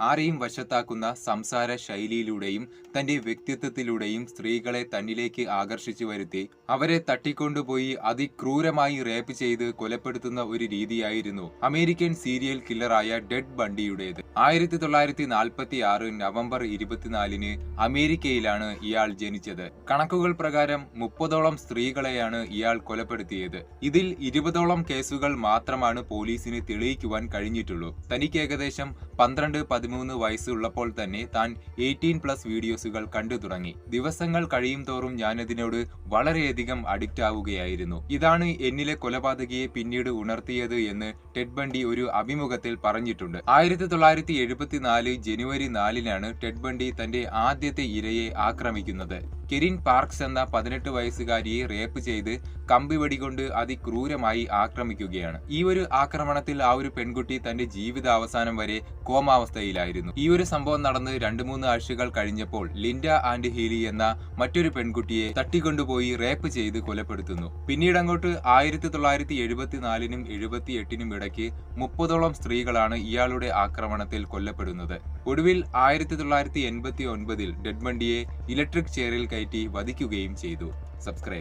ആരെയും വശത്താക്കുന്ന സംസാര ശൈലിയിലൂടെയും തന്റെ വ്യക്തിത്വത്തിലൂടെയും സ്ത്രീകളെ തന്നിലേക്ക് ആകർഷിച്ചു വരുത്തി അവരെ തട്ടിക്കൊണ്ടുപോയി അതിക്രൂരമായി റേപ്പ് ചെയ്ത് കൊലപ്പെടുത്തുന്ന ഒരു രീതിയായിരുന്നു അമേരിക്കൻ സീരിയൽ കില്ലറായ ഡെഡ് ബണ്ടിയുടേത്. ആയിരത്തി തൊള്ളായിരത്തി നാൽപ്പത്തി ആറ് നവംബർ ഇരുപത്തിനാലിന് അമേരിക്കയിലാണ് ഇയാൾ ജനിച്ചത്. കണക്കുകൾ പ്രകാരം മുപ്പതോളം സ്ത്രീകളെയാണ് ഇയാൾ കൊലപ്പെടുത്തിയത്. ഇതിൽ ഇരുപതോളം കേസുകൾ മാത്രമാണ് പോലീസിന് തെളിയിക്കുവാൻ കഴിഞ്ഞിട്ടുള്ളൂ. തനിക്ക് ഏകദേശം പന്ത്രണ്ട് പതിമൂന്ന് വയസ്സുള്ളപ്പോൾ തന്നെ താൻ എയ്റ്റീൻ പ്ലസ് വീഡിയോസുകൾ കണ്ടു തുടങ്ങി. ദിവസങ്ങൾ കഴിയും തോറും ഞാനതിനോട് വളരെയധികം അഡിക്റ്റ് ആവുകയായിരുന്നു. ഇതാണ് എന്നിലെ കൊലപാതകിയെ പിന്നീട് ഉണർത്തിയത് എന്ന് ടെഡ് ബണ്ടി ഒരു അഭിമുഖത്തിൽ പറഞ്ഞിട്ടുണ്ട്. ആയിരത്തി തൊള്ളായിരത്തി എഴുപത്തിനാല് ജനുവരി നാലിനാണ് ടെഡ് ബണ്ടി തന്റെ ആദ്യത്തെ ഇരയെ ആക്രമിക്കുന്നത്. കെരിൻ പാർക്സ് എന്ന പതിനെട്ട് വയസ്സുകാരിയെ റേപ്പ് ചെയ്ത് കമ്പി വെടികൊണ്ട് അതിക്രൂരമായി ആക്രമിക്കുകയാണ്. ഈ ഒരു ആക്രമണത്തിൽ ആ ഒരു പെൺകുട്ടി തന്റെ ജീവിതാവസാനം വരെ കോമാവസ്ഥയിലായിരുന്നു. ഈ ഒരു സംഭവം നടന്ന് രണ്ടു മൂന്ന് ആഴ്ചകൾ കഴിഞ്ഞപ്പോൾ ലിൻഡ ആൻഡ് ഹീലി എന്ന മറ്റൊരു പെൺകുട്ടിയെ തട്ടിക്കൊണ്ടുപോയി റേപ്പ് ചെയ്ത് കൊലപ്പെടുത്തുന്നു. പിന്നീട് അങ്ങോട്ട് ആയിരത്തി തൊള്ളായിരത്തി എഴുപത്തിനാലിനും എഴുപത്തി എട്ടിനും ഇടയ്ക്ക് മുപ്പതോളം സ്ത്രീകളാണ് ഇയാളുടെ ആക്രമണത്തിൽ കൊല്ലപ്പെടുന്നത്. ഒടുവിൽ ആയിരത്തി തൊള്ളായിരത്തി എൺപത്തി ഒൻപതിൽ ഡെഡ്മണ്ടിയെ ഇലക്ട്രിക് ചെയറിൽ കയറ്റി വധിക്കുകയും ചെയ്തു. സബ്സ്ക്രൈബ്.